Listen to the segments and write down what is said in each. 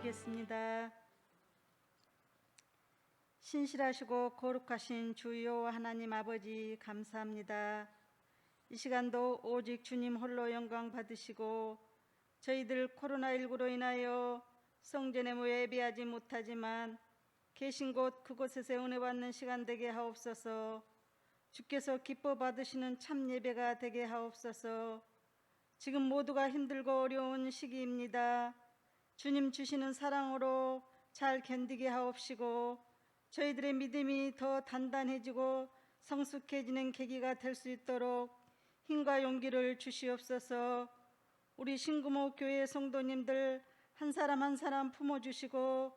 기도드리겠습니다. 신실하시고 거룩하신 주요 하나님 아버지 감사합니다. 이 시간도 오직 주님 홀로 영광 받으시고 저희들 코로나19로 인하여 성전에 모여 예배하지 못하지만 계신 곳 그곳에서 은혜 받는 시간 되게 하옵소서 주께서 기뻐 받으시는 참 예배가 되게 하옵소서 지금 모두가 힘들고 어려운 시기입니다. 주님 주시는 사랑으로 잘 견디게 하옵시고 저희들의 믿음이 더 단단해지고 성숙해지는 계기가 될 수 있도록 힘과 용기를 주시옵소서. 우리 신구모 교회 성도님들 한 사람 한 사람 품어주시고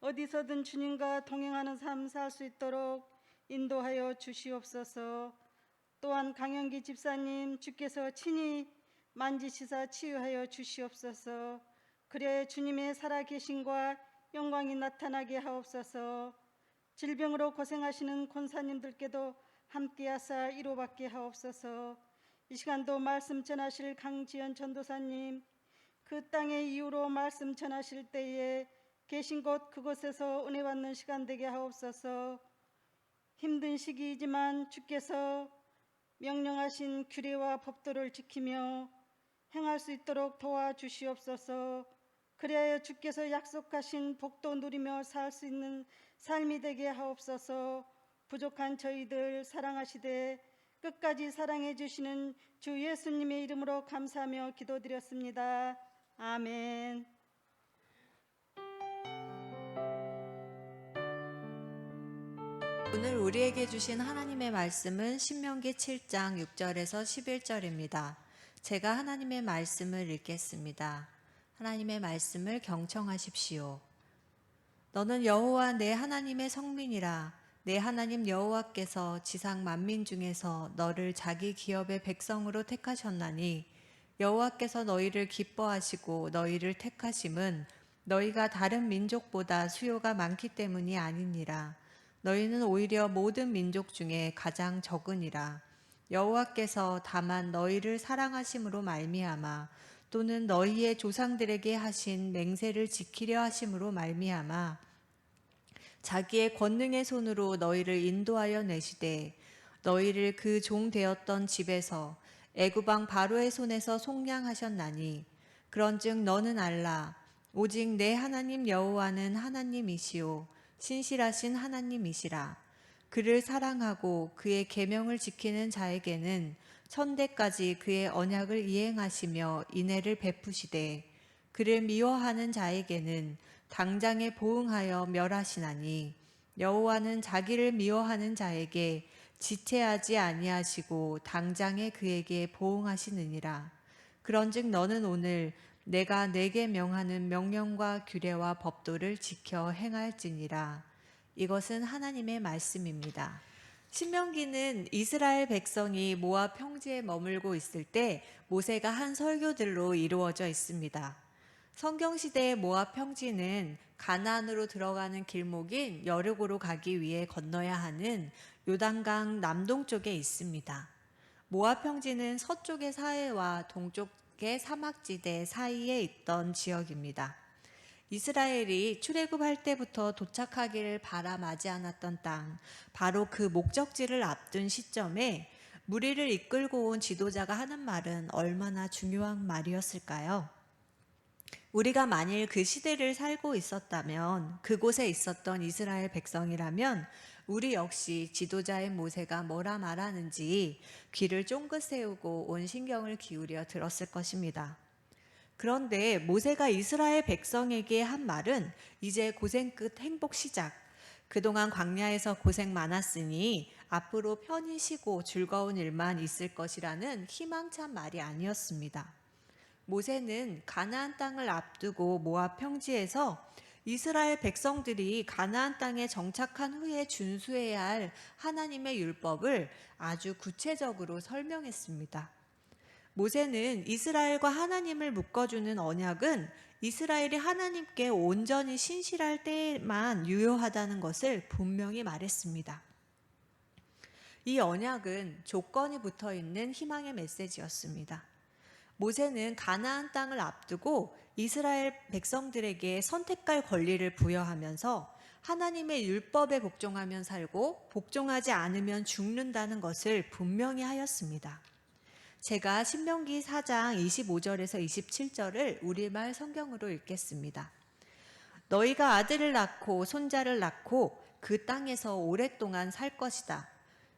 어디서든 주님과 동행하는 삶 살 수 있도록 인도하여 주시옵소서. 또한 강영기 집사님 주께서 친히 만지시사 치유하여 주시옵소서. 그래 주님의 살아계심과 영광이 나타나게 하옵소서. 질병으로 고생하시는 권사님들께도 함께하사 이로받게 하옵소서. 이 시간도 말씀 전하실 강지연 전도사님 그 땅의 이유로 말씀 전하실 때에 계신 곳 그곳에서 은혜 받는 시간 되게 하옵소서. 힘든 시기이지만 주께서 명령하신 규례와 법도를 지키며 행할 수 있도록 도와주시옵소서. 그리하여 주께서 약속하신 복도 누리며 살 수 있는 삶이 되게 하옵소서. 부족한 저희들 사랑하시되 끝까지 사랑해 주시는 주 예수님의 이름으로 감사하며 기도드렸습니다. 아멘. 오늘 우리에게 주신 하나님의 말씀은 신명기 7장 6절에서 11절입니다. 제가 하나님의 말씀을 읽겠습니다. 하나님의 말씀을 경청하십시오. 너는 여호와 내 하나님의 성민이라. 내 하나님 여호와께서 지상 만민 중에서 너를 자기 기업의 백성으로 택하셨나니 여호와께서 너희를 기뻐하시고 너희를 택하심은 너희가 다른 민족보다 수요가 많기 때문이 아니니라. 너희는 오히려 모든 민족 중에 가장 적으니라. 여호와께서 다만 너희를 사랑하심으로 말미암아 또는 너희의 조상들에게 하신 맹세를 지키려 하심으로 말미암아 자기의 권능의 손으로 너희를 인도하여 내시되 너희를 그 종 되었던 집에서 애구방 바로의 손에서 속량하셨나니 그런즉 너는 알라 오직 내 하나님 여호와는 하나님이시오 신실하신 하나님이시라. 그를 사랑하고 그의 계명을 지키는 자에게는 천대까지 그의 언약을 이행하시며 인애를 베푸시되 그를 미워하는 자에게는 당장에 보응하여 멸하시나니 여호와는 자기를 미워하는 자에게 지체하지 아니하시고 당장에 그에게 보응하시느니라 그런즉 너는 오늘 내가 내게 명하는 명령과 규례와 법도를 지켜 행할지니라 이것은 하나님의 말씀입니다. 신명기는 이스라엘 백성이 모압 평지에 머물고 있을 때 모세가 한 설교들로 이루어져 있습니다. 성경 시대의 모압 평지는 가나안으로 들어가는 길목인 여르고로 가기 위해 건너야 하는 요단강 남동쪽에 있습니다. 모압 평지는 서쪽의 사해와 동쪽의 사막지대 사이에 있던 지역입니다. 이스라엘이 출애굽할 때부터 도착하기를 바라마지 않았던 땅, 바로 그 목적지를 앞둔 시점에 무리를 이끌고 온 지도자가 하는 말은 얼마나 중요한 말이었을까요? 우리가 만일 그 시대를 살고 있었다면, 그곳에 있었던 이스라엘 백성이라면, 우리 역시 지도자의 모세가 뭐라 말하는지 귀를 쫑긋 세우고 온 신경을 기울여 들었을 것입니다. 그런데 모세가 이스라엘 백성에게 한 말은 이제 고생 끝 행복 시작. 그동안 광야에서 고생 많았으니 앞으로 편히 쉬고 즐거운 일만 있을 것이라는 희망찬 말이 아니었습니다. 모세는 가나안 땅을 앞두고 모압 평지에서 이스라엘 백성들이 가나안 땅에 정착한 후에 준수해야 할 하나님의 율법을 아주 구체적으로 설명했습니다. 모세는 이스라엘과 하나님을 묶어주는 언약은 이스라엘이 하나님께 온전히 신실할 때에만 유효하다는 것을 분명히 말했습니다. 이 언약은 조건이 붙어 있는 희망의 메시지였습니다. 모세는 가나안 땅을 앞두고 이스라엘 백성들에게 선택할 권리를 부여하면서 하나님의 율법에 복종하면 살고 복종하지 않으면 죽는다는 것을 분명히 하였습니다. 제가 신명기 4장 25절에서 27절을 우리말 성경으로 읽겠습니다. 너희가 아들을 낳고 손자를 낳고 그 땅에서 오랫동안 살 것이다.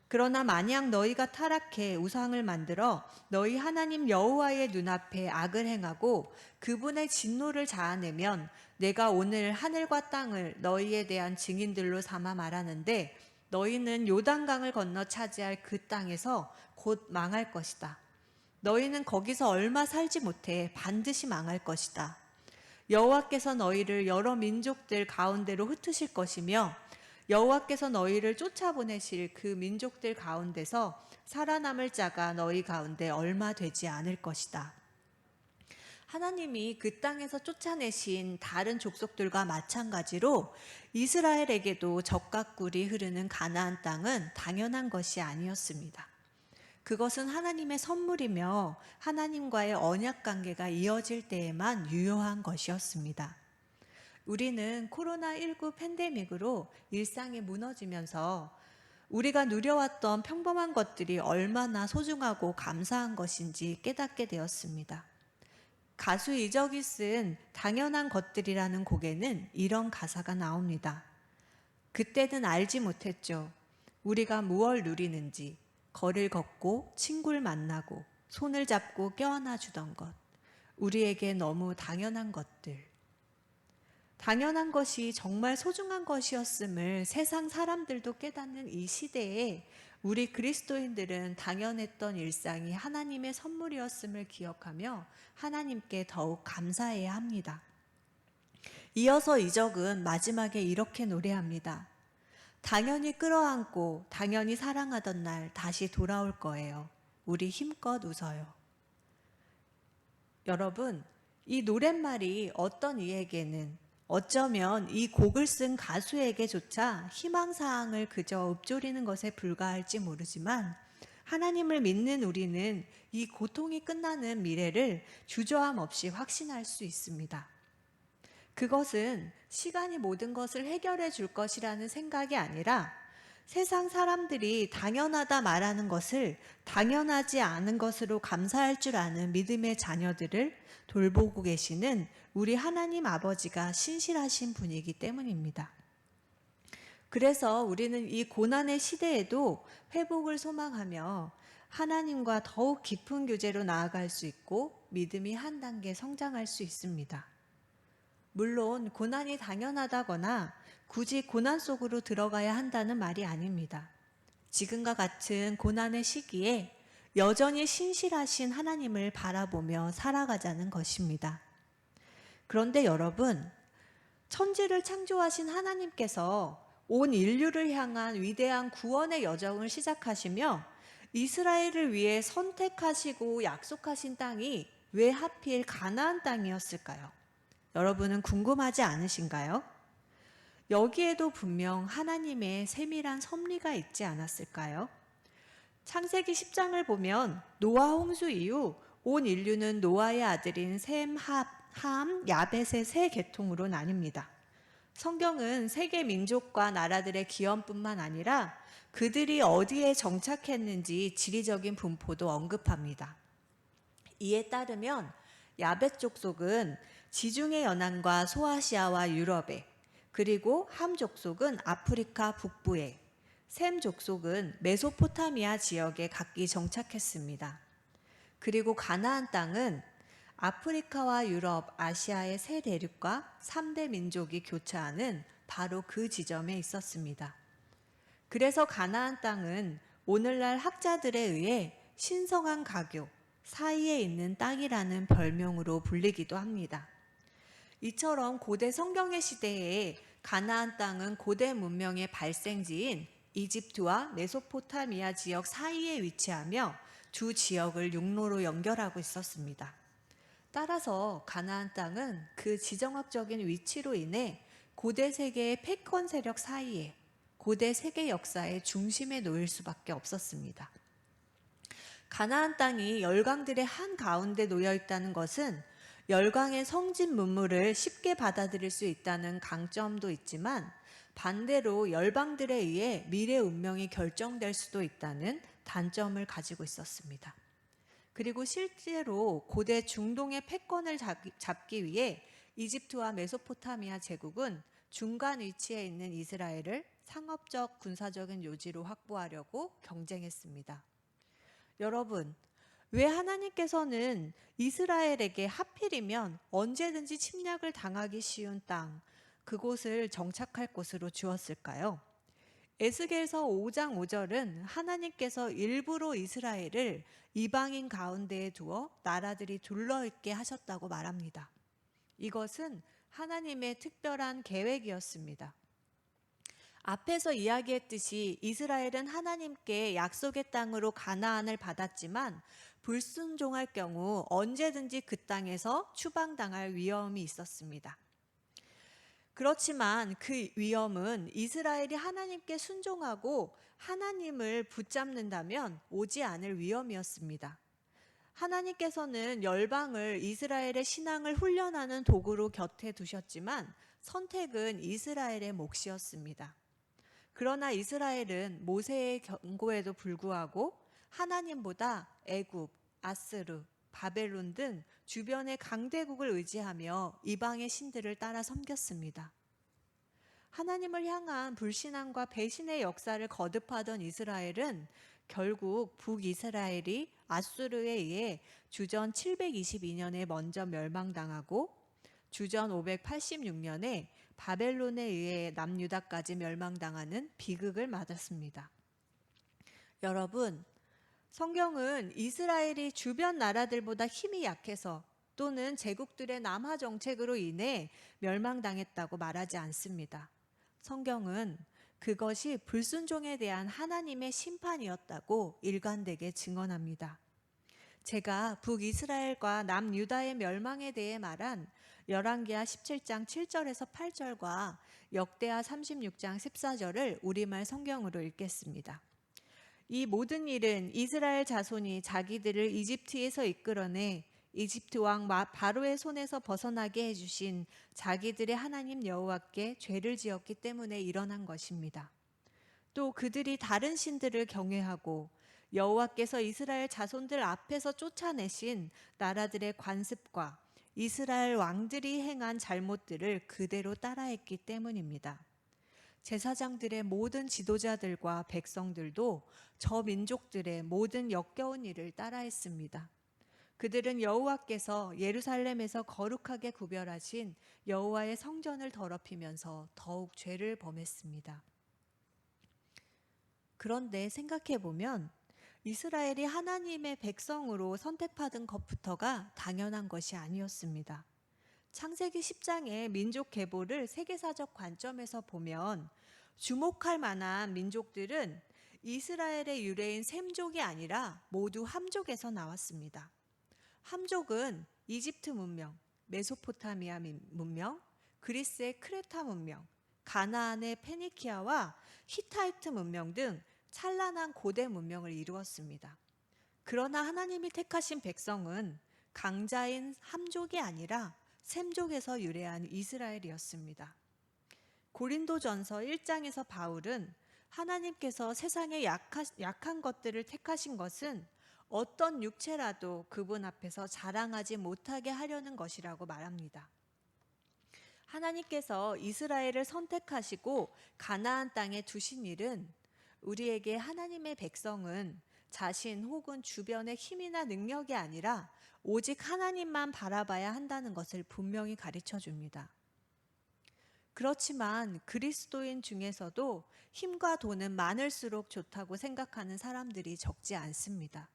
그러나 만약 너희가 타락해 우상을 만들어 너희 하나님 여호와의 눈앞에 악을 행하고 그분의 진노를 자아내면 내가 오늘 하늘과 땅을 너희에 대한 증인들로 삼아 말하는데 너희는 요단강을 건너 차지할 그 땅에서 곧 망할 것이다. 너희는 거기서 얼마 살지 못해 반드시 망할 것이다. 여호와께서 너희를 여러 민족들 가운데로 흩으실 것이며 여호와께서 너희를 쫓아보내실 그 민족들 가운데서 살아남을 자가 너희 가운데 얼마 되지 않을 것이다. 하나님이 그 땅에서 쫓아내신 다른 족속들과 마찬가지로 이스라엘에게도 적과 꿀이 흐르는 가나안 땅은 당연한 것이 아니었습니다. 그것은 하나님의 선물이며 하나님과의 언약 관계가 이어질 때에만 유효한 것이었습니다. 우리는 코로나19 팬데믹으로 일상이 무너지면서 우리가 누려왔던 평범한 것들이 얼마나 소중하고 감사한 것인지 깨닫게 되었습니다. 가수 이적이 쓴 당연한 것들이라는 곡에는 이런 가사가 나옵니다. 그때는 알지 못했죠. 우리가 무얼 누리는지, 거리를 걷고 친구를 만나고 손을 잡고 껴안아 주던 것. 우리에게 너무 당연한 것들. 당연한 것이 정말 소중한 것이었음을 세상 사람들도 깨닫는 이 시대에 우리 그리스도인들은 당연했던 일상이 하나님의 선물이었음을 기억하며 하나님께 더욱 감사해야 합니다. 이어서 이적은 마지막에 이렇게 노래합니다. 당연히 끌어안고 당연히 사랑하던 날 다시 돌아올 거예요. 우리 힘껏 웃어요. 여러분, 이 노랫말이 어떤 이에게는 어쩌면 이 곡을 쓴 가수에게조차 희망사항을 그저 읊조리는 것에 불과할지 모르지만 하나님을 믿는 우리는 이 고통이 끝나는 미래를 주저함 없이 확신할 수 있습니다. 그것은 시간이 모든 것을 해결해 줄 것이라는 생각이 아니라 세상 사람들이 당연하다 말하는 것을 당연하지 않은 것으로 감사할 줄 아는 믿음의 자녀들을 돌보고 계시는 우리 하나님 아버지가 신실하신 분이기 때문입니다. 그래서 우리는 이 고난의 시대에도 회복을 소망하며 하나님과 더욱 깊은 교제로 나아갈 수 있고 믿음이 한 단계 성장할 수 있습니다. 물론 고난이 당연하다거나 굳이 고난 속으로 들어가야 한다는 말이 아닙니다. 지금과 같은 고난의 시기에 여전히 신실하신 하나님을 바라보며 살아가자는 것입니다. 그런데 여러분, 천지를 창조하신 하나님께서 온 인류를 향한 위대한 구원의 여정을 시작하시며 이스라엘을 위해 선택하시고 약속하신 땅이 왜 하필 가나안 땅이었을까요? 여러분은 궁금하지 않으신가요? 여기에도 분명 하나님의 세밀한 섭리가 있지 않았을까요? 창세기 10장을 보면 노아 홍수 이후 온 인류는 노아의 아들인 셈, 합, 함, 야벳의 세 계통으로 나뉩니다. 성경은 세계 민족과 나라들의 기원뿐만 아니라 그들이 어디에 정착했는지 지리적인 분포도 언급합니다. 이에 따르면 야벳 족속은 지중해 연안과 소아시아와 유럽에 그리고 함 족속은 아프리카 북부에 셈 족속은 메소포타미아 지역에 각기 정착했습니다. 그리고 가나안 땅은 아프리카와 유럽, 아시아의 세 대륙과 3대 민족이 교차하는 바로 그 지점에 있었습니다. 그래서 가나안 땅은 오늘날 학자들에 의해 신성한 가교, 사이에 있는 땅이라는 별명으로 불리기도 합니다. 이처럼 고대 성경의 시대에 가나안 땅은 고대 문명의 발생지인 이집트와 메소포타미아 지역 사이에 위치하며 두 지역을 육로로 연결하고 있었습니다. 따라서 가나안 땅은 그 지정학적인 위치로 인해 고대 세계의 패권 세력 사이에 고대 세계 역사의 중심에 놓일 수밖에 없었습니다. 가나안 땅이 열강들의 한 가운데 놓여 있다는 것은 열강의 성진 문물을 쉽게 받아들일 수 있다는 강점도 있지만 반대로 열방들에 의해 미래 운명이 결정될 수도 있다는 단점을 가지고 있었습니다. 그리고 실제로 고대 중동의 패권을 잡기 위해 이집트와 메소포타미아 제국은 중간 위치에 있는 이스라엘을 상업적 군사적인 요지로 확보하려고 경쟁했습니다. 여러분, 왜 하나님께서는 이스라엘에게 하필이면 언제든지 침략을 당하기 쉬운 땅, 그곳을 정착할 곳으로 주었을까요? 에스겔서 5장 5절은 하나님께서 일부러 이스라엘을 이방인 가운데에 두어 나라들이 둘러있게 하셨다고 말합니다. 이것은 하나님의 특별한 계획이었습니다. 앞에서 이야기했듯이 이스라엘은 하나님께 약속의 땅으로 가나안을 받았지만 불순종할 경우 언제든지 그 땅에서 추방당할 위험이 있었습니다. 그렇지만 그 위험은 이스라엘이 하나님께 순종하고 하나님을 붙잡는다면 오지 않을 위험이었습니다. 하나님께서는 열방을 이스라엘의 신앙을 훈련하는 도구로 곁에 두셨지만 선택은 이스라엘의 몫이었습니다. 그러나 이스라엘은 모세의 경고에도 불구하고 하나님보다 애굽, 아스르, 바벨론 등 주변의 강대국을 의지하며 이방의 신들을 따라 섬겼습니다. 하나님을 향한 불신앙과 배신의 역사를 거듭하던 이스라엘은 결국 북이스라엘이 아수르에 의해 주전 722년에 먼저 멸망당하고 주전 586년에 바벨론에 의해 남유다까지 멸망당하는 비극을 맞았습니다. 여러분, 성경은 이스라엘이 주변 나라들보다 힘이 약해서 또는 제국들의 남하 정책으로 인해 멸망당했다고 말하지 않습니다. 성경은 그것이 불순종에 대한 하나님의 심판이었다고 일관되게 증언합니다. 제가 북이스라엘과 남유다의 멸망에 대해 말한 열왕기하 17장 7절에서 8절과 역대하 36장 14절을 우리말 성경으로 읽겠습니다. 이 모든 일은 이스라엘 자손이 자기들을 이집트에서 이끌어내 이집트 왕 바로의 손에서 벗어나게 해주신 자기들의 하나님 여호와께 죄를 지었기 때문에 일어난 것입니다. 또 그들이 다른 신들을 경외하고 여호와께서 이스라엘 자손들 앞에서 쫓아내신 나라들의 관습과 이스라엘 왕들이 행한 잘못들을 그대로 따라했기 때문입니다. 제사장들의 모든 지도자들과 백성들도 저 민족들의 모든 역겨운 일을 따라했습니다. 그들은 여호와께서 예루살렘에서 거룩하게 구별하신 여호와의 성전을 더럽히면서 더욱 죄를 범했습니다. 그런데 생각해 보면 이스라엘이 하나님의 백성으로 선택받은 것부터가 당연한 것이 아니었습니다. 창세기 10장의 민족 계보를 세계사적 관점에서 보면 주목할 만한 민족들은 이스라엘의 유래인 셈족이 아니라 모두 함족에서 나왔습니다. 함족은 이집트 문명, 메소포타미아 문명, 그리스의 크레타 문명, 가나안의 페니키아와 히타이트 문명 등 찬란한 고대 문명을 이루었습니다. 그러나 하나님이 택하신 백성은 강자인 함족이 아니라 셈족에서 유래한 이스라엘이었습니다. 고린도전서 1장에서 바울은 하나님께서 세상의 약한 것들을 택하신 것은 어떤 육체라도 그분 앞에서 자랑하지 못하게 하려는 것이라고 말합니다. 하나님께서 이스라엘을 선택하시고 가나안 땅에 두신 일은 우리에게 하나님의 백성은 자신 혹은 주변의 힘이나 능력이 아니라 오직 하나님만 바라봐야 한다는 것을 분명히 가르쳐 줍니다. 그렇지만 그리스도인 중에서도 힘과 돈은 많을수록 좋다고 생각하는 사람들이 적지 않습니다.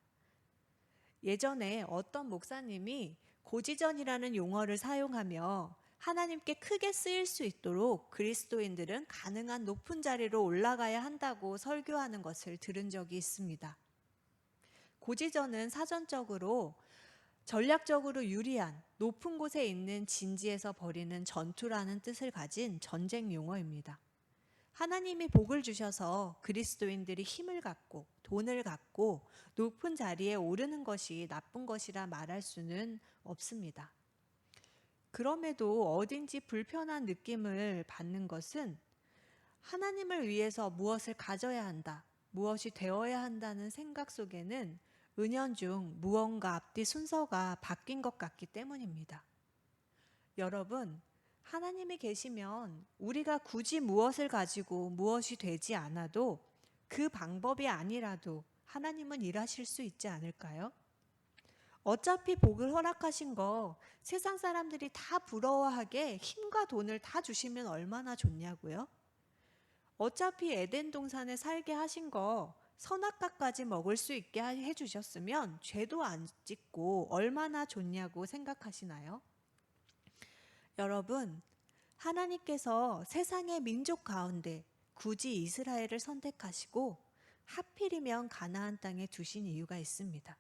예전에 어떤 목사님이 고지전이라는 용어를 사용하며 하나님께 크게 쓰일 수 있도록 그리스도인들은 가능한 높은 자리로 올라가야 한다고 설교하는 것을 들은 적이 있습니다. 고지전은 사전적으로 전략적으로 유리한 높은 곳에 있는 진지에서 벌이는 전투라는 뜻을 가진 전쟁 용어입니다. 하나님이 복을 주셔서 그리스도인들이 힘을 갖고 돈을 갖고 높은 자리에 오르는 것이 나쁜 것이라 말할 수는 없습니다. 그럼에도 어딘지 불편한 느낌을 받는 것은 하나님을 위해서 무엇을 가져야 한다, 무엇이 되어야 한다는 생각 속에는 은연중 무언가 앞뒤 순서가 바뀐 것 같기 때문입니다. 여러분, 하나님이 계시면 우리가 굳이 무엇을 가지고 무엇이 되지 않아도 그 방법이 아니라도 하나님은 일하실 수 있지 않을까요? 어차피 복을 허락하신 거 세상 사람들이 다 부러워하게 힘과 돈을 다 주시면 얼마나 좋냐고요? 어차피 에덴 동산에 살게 하신 거 선악과까지 먹을 수 있게 해 주셨으면 죄도 안 짓고 얼마나 좋냐고 생각하시나요? 여러분, 하나님께서 세상의 민족 가운데 굳이 이스라엘을 선택하시고 하필이면 가나안 땅에 두신 이유가 있습니다.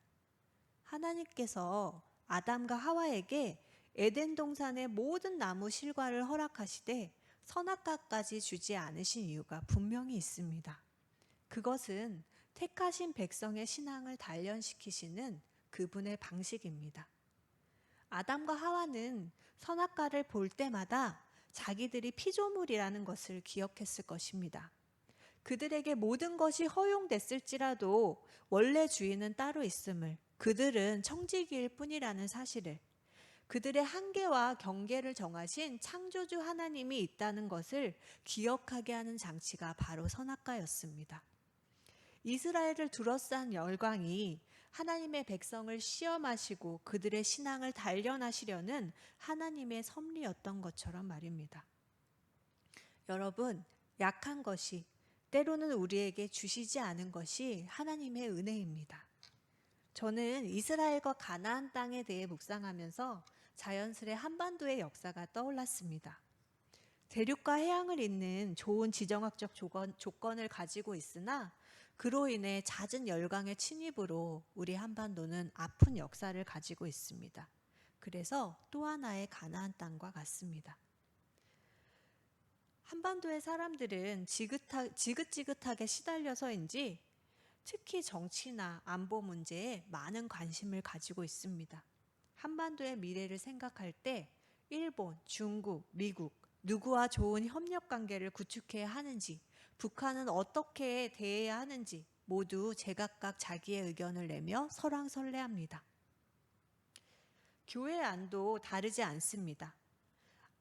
하나님께서 아담과 하와에게 에덴 동산의 모든 나무 실과를 허락하시되 선악과까지 주지 않으신 이유가 분명히 있습니다. 그것은 택하신 백성의 신앙을 단련시키시는 그분의 방식입니다. 아담과 하와는 선악과를 볼 때마다 자기들이 피조물이라는 것을 기억했을 것입니다. 그들에게 모든 것이 허용됐을지라도 원래 주인은 따로 있음을 그들은 청지기일 뿐이라는 사실을 그들의 한계와 경계를 정하신 창조주 하나님이 있다는 것을 기억하게 하는 장치가 바로 선악과였습니다. 이스라엘을 둘러싼 열광이 하나님의 백성을 시험하시고 그들의 신앙을 단련하시려는 하나님의 섭리였던 것처럼 말입니다. 여러분, 약한 것이 때로는 우리에게 주시지 않은 것이 하나님의 은혜입니다. 저는 이스라엘과 가나안 땅에 대해 묵상하면서 자연스레 한반도의 역사가 떠올랐습니다. 대륙과 해양을 잇는 좋은 지정학적 조건, 조건을 가지고 있으나 그로 인해 잦은 열강의 침입으로 우리 한반도는 아픈 역사를 가지고 있습니다. 그래서 또 하나의 가나안 땅과 같습니다. 한반도의 사람들은 지긋하, 지긋지긋하게 시달려서인지 특히 정치나 안보 문제에 많은 관심을 가지고 있습니다. 한반도의 미래를 생각할 때 일본, 중국, 미국 누구와 좋은 협력 관계를 구축해야 하는지, 북한은 어떻게 대해야 하는지 모두 제각각 자기의 의견을 내며 설왕설래합니다. 교회 안도 다르지 않습니다.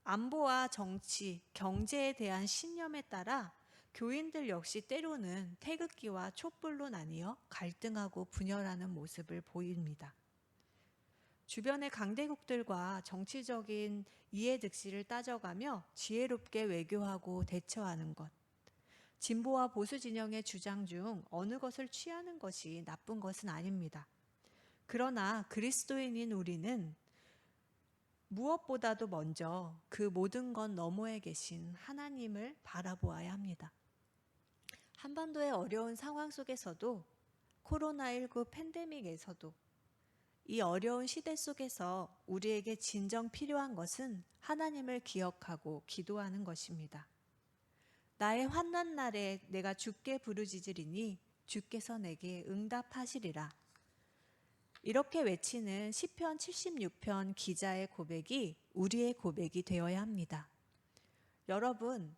안보와 정치, 경제에 대한 신념에 따라 교인들 역시 때로는 태극기와 촛불로 나뉘어 갈등하고 분열하는 모습을 보입니다. 주변의 강대국들과 정치적인 이해득실을 따져가며 지혜롭게 외교하고 대처하는 것. 진보와 보수 진영의 주장 중 어느 것을 취하는 것이 나쁜 것은 아닙니다. 그러나 그리스도인인 우리는 무엇보다도 먼저 그 모든 것 너머에 계신 하나님을 바라보아야 합니다. 한반도의 어려운 상황 속에서도 코로나19 팬데믹에서도 이 어려운 시대 속에서 우리에게 진정 필요한 것은 하나님을 기억하고 기도하는 것입니다. 나의 환난 날에 내가 주께 부르짖으리니 주께서 내게 응답하시리라. 이렇게 외치는 시편 76편 기자의 고백이 우리의 고백이 되어야 합니다. 여러분,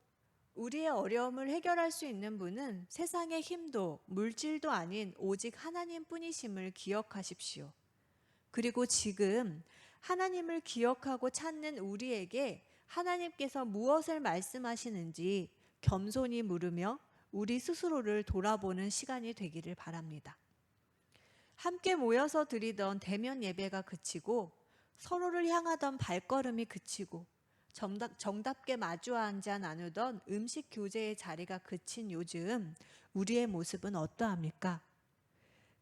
우리의 어려움을 해결할 수 있는 분은 세상의 힘도 물질도 아닌 오직 하나님 뿐이심을 기억하십시오. 그리고 지금 하나님을 기억하고 찾는 우리에게 하나님께서 무엇을 말씀하시는지 겸손히 물으며 우리 스스로를 돌아보는 시간이 되기를 바랍니다. 함께 모여서 드리던 대면 예배가 그치고 서로를 향하던 발걸음이 그치고 정답, 정답게 마주 앉아 나누던 음식 교제의 자리가 그친 요즘 우리의 모습은 어떠합니까?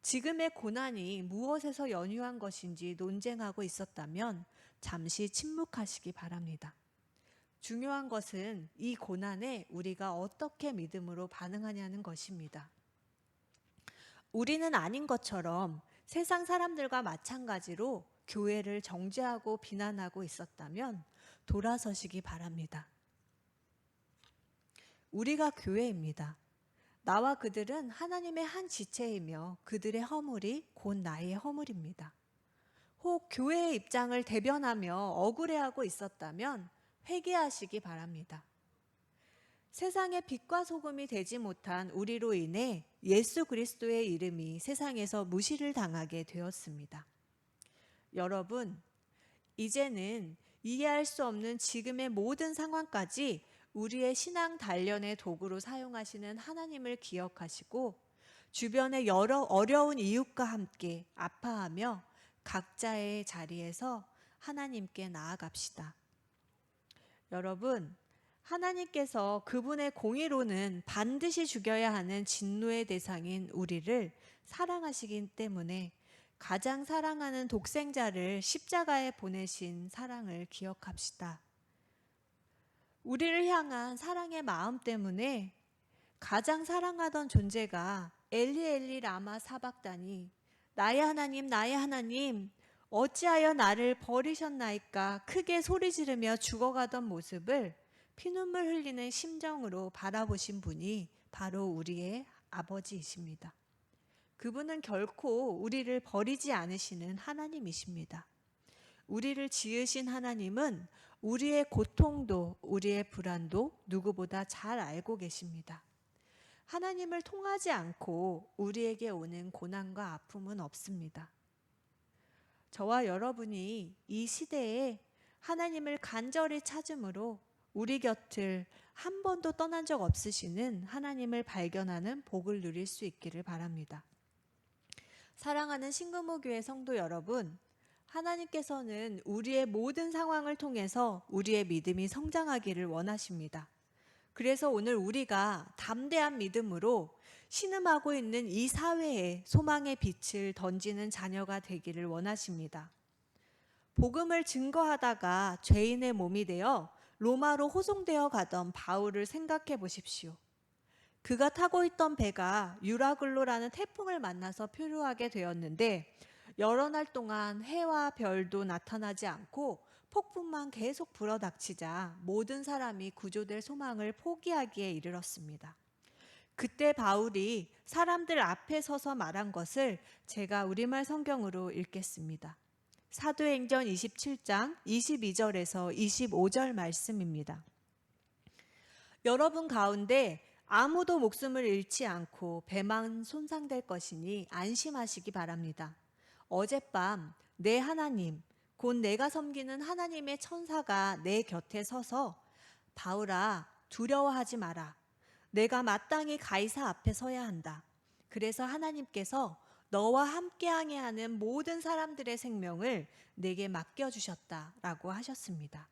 지금의 고난이 무엇에서 연유한 것인지 논쟁하고 있었다면 잠시 침묵하시기 바랍니다. 중요한 것은 이 고난에 우리가 어떻게 믿음으로 반응하냐는 것입니다. 우리는 아닌 것처럼 세상 사람들과 마찬가지로 교회를 정죄하고 비난하고 있었다면 돌아서시기 바랍니다. 우리가 교회입니다. 나와 그들은 하나님의 한 지체이며 그들의 허물이 곧 나의 허물입니다. 혹 교회의 입장을 대변하며 억울해하고 있었다면 회개하시기 바랍니다. 세상의 빛과 소금이 되지 못한 우리로 인해 예수 그리스도의 이름이 세상에서 무시를 당하게 되었습니다. 여러분, 이제는 이해할 수 없는 지금의 모든 상황까지 우리의 신앙 단련의 도구로 사용하시는 하나님을 기억하시고 주변의 여러 어려운 이웃과 함께 아파하며 각자의 자리에서 하나님께 나아갑시다. 여러분, 하나님께서 그분의 공의로는 반드시 죽여야 하는 진노의 대상인 우리를 사랑하시기 때문에 가장 사랑하는 독생자를 십자가에 보내신 사랑을 기억합시다. 우리를 향한 사랑의 마음 때문에 가장 사랑하던 존재가 엘리 엘리 라마 사박다니 나의 하나님 나의 하나님 어찌하여 나를 버리셨나이까 크게 소리 지르며 죽어가던 모습을 피눈물 흘리는 심정으로 바라보신 분이 바로 우리의 아버지이십니다. 그분은 결코 우리를 버리지 않으시는 하나님이십니다. 우리를 지으신 하나님은 우리의 고통도 우리의 불안도 누구보다 잘 알고 계십니다. 하나님을 통하지 않고 우리에게 오는 고난과 아픔은 없습니다. 저와 여러분이 이 시대에 하나님을 간절히 찾음으로 우리 곁을 한 번도 떠난 적 없으시는 하나님을 발견하는 복을 누릴 수 있기를 바랍니다. 사랑하는 신금호교회 성도 여러분, 하나님께서는 우리의 모든 상황을 통해서 우리의 믿음이 성장하기를 원하십니다. 그래서 오늘 우리가 담대한 믿음으로 신음하고 있는 이 사회에 소망의 빛을 던지는 자녀가 되기를 원하십니다. 복음을 증거하다가 죄인의 몸이 되어 로마로 호송되어 가던 바울을 생각해 보십시오. 그가 타고 있던 배가 유라글로라는 태풍을 만나서 표류하게 되었는데 여러 날 동안 해와 별도 나타나지 않고 폭풍만 계속 불어닥치자 모든 사람이 구조될 소망을 포기하기에 이르렀습니다. 그때 바울이 사람들 앞에 서서 말한 것을 제가 우리말 성경으로 읽겠습니다. 사도행전 27장 22절에서 25절 말씀입니다. 여러분 가운데 아무도 목숨을 잃지 않고 배만 손상될 것이니 안심하시기 바랍니다. 어젯밤 내 하나님, 곧 내가 섬기는 하나님의 천사가 내 곁에 서서 바울아, 두려워하지 마라. 내가 마땅히 가이사 앞에 서야 한다. 그래서 하나님께서 너와 함께하게 하는 모든 사람들의 생명을 내게 맡겨주셨다 라고 하셨습니다.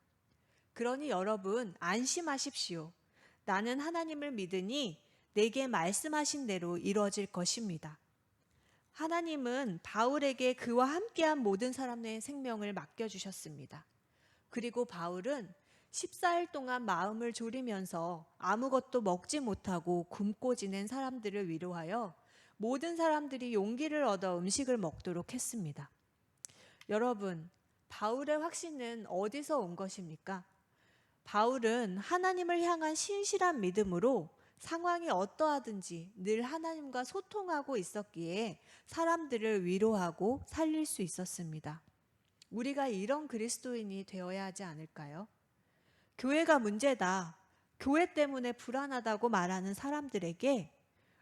그러니 여러분, 안심하십시오. 나는 하나님을 믿으니 내게 말씀하신 대로 이루어질 것입니다. 하나님은 바울에게 그와 함께한 모든 사람의 생명을 맡겨주셨습니다. 그리고 바울은 14일 동안 마음을 졸이면서 아무것도 먹지 못하고 굶고 지낸 사람들을 위로하여 모든 사람들이 용기를 얻어 음식을 먹도록 했습니다. 여러분, 바울의 확신은 어디서 온 것입니까? 바울은 하나님을 향한 신실한 믿음으로 상황이 어떠하든지 늘 하나님과 소통하고 있었기에 사람들을 위로하고 살릴 수 있었습니다. 우리가 이런 그리스도인이 되어야 하지 않을까요? 교회가 문제다. 교회 때문에 불안하다고 말하는 사람들에게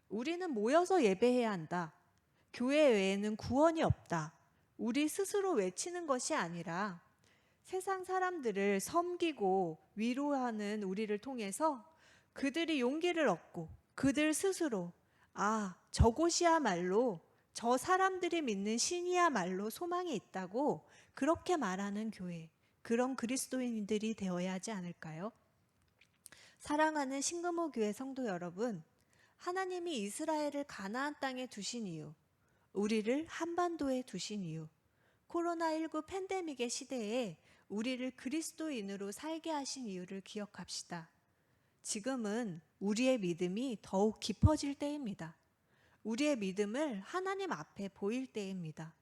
우리는 모여서 예배해야 한다. 교회 외에는 구원이 없다. 우리 스스로 외치는 것이 아니라 세상 사람들을 섬기고 위로하는 우리를 통해서 그들이 용기를 얻고 그들 스스로 아, 저곳이야말로 저 사람들이 믿는 신이야말로 소망이 있다고 그렇게 말하는 교회, 그런 그리스도인들이 되어야 하지 않을까요? 사랑하는 신금호 교회 성도 여러분, 하나님이 이스라엘을 가나안 땅에 두신 이유, 우리를 한반도에 두신 이유, 코로나19 팬데믹의 시대에 우리를 그리스도인으로 살게 하신 이유를 기억합시다. 지금은 우리의 믿음이 더욱 깊어질 때입니다. 우리의 믿음을 하나님 앞에 보일 때입니다.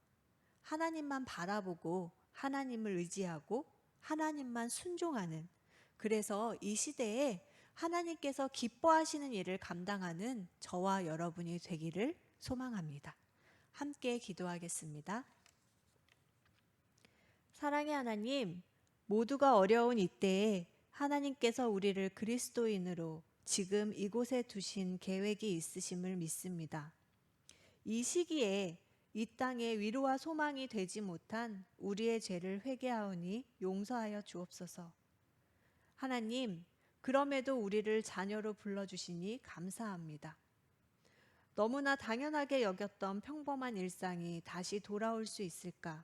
하나님만 바라보고 하나님을 의지하고 하나님만 순종하는 그래서 이 시대에 하나님께서 기뻐하시는 일을 감당하는 저와 여러분이 되기를 소망합니다. 함께 기도하겠습니다. 사랑의 하나님, 모두가 어려운 이때에 하나님께서 우리를 그리스도인으로 지금 이곳에 두신 계획이 있으심을 믿습니다. 이 시기에 이 땅에 위로와 소망이 되지 못한 우리의 죄를 회개하오니 용서하여 주옵소서. 하나님, 그럼에도 우리를 자녀로 불러주시니 감사합니다. 너무나 당연하게 여겼던 평범한 일상이 다시 돌아올 수 있을까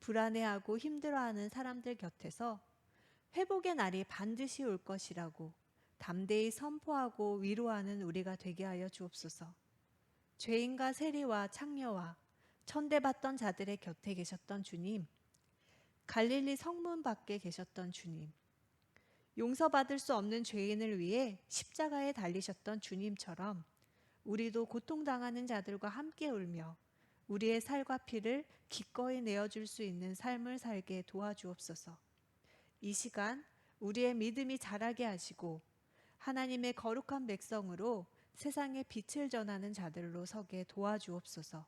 불안해하고 힘들어하는 사람들 곁에서 회복의 날이 반드시 올 것이라고 담대히 선포하고 위로하는 우리가 되게 하여 주옵소서. 죄인과 세리와 창녀와 천대받던 자들의 곁에 계셨던 주님, 갈릴리 성문 밖에 계셨던 주님, 용서받을 수 없는 죄인을 위해 십자가에 달리셨던 주님처럼 우리도 고통당하는 자들과 함께 울며 우리의 살과 피를 기꺼이 내어줄 수 있는 삶을 살게 도와주옵소서. 이 시간 우리의 믿음이 자라게 하시고 하나님의 거룩한 백성으로 세상에 빛을 전하는 자들로 서게 도와주옵소서.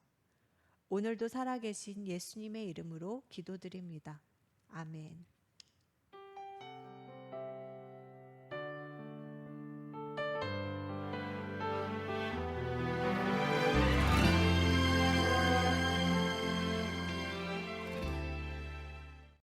오늘도 살아계신 예수님의 이름으로 기도드립니다. 아멘.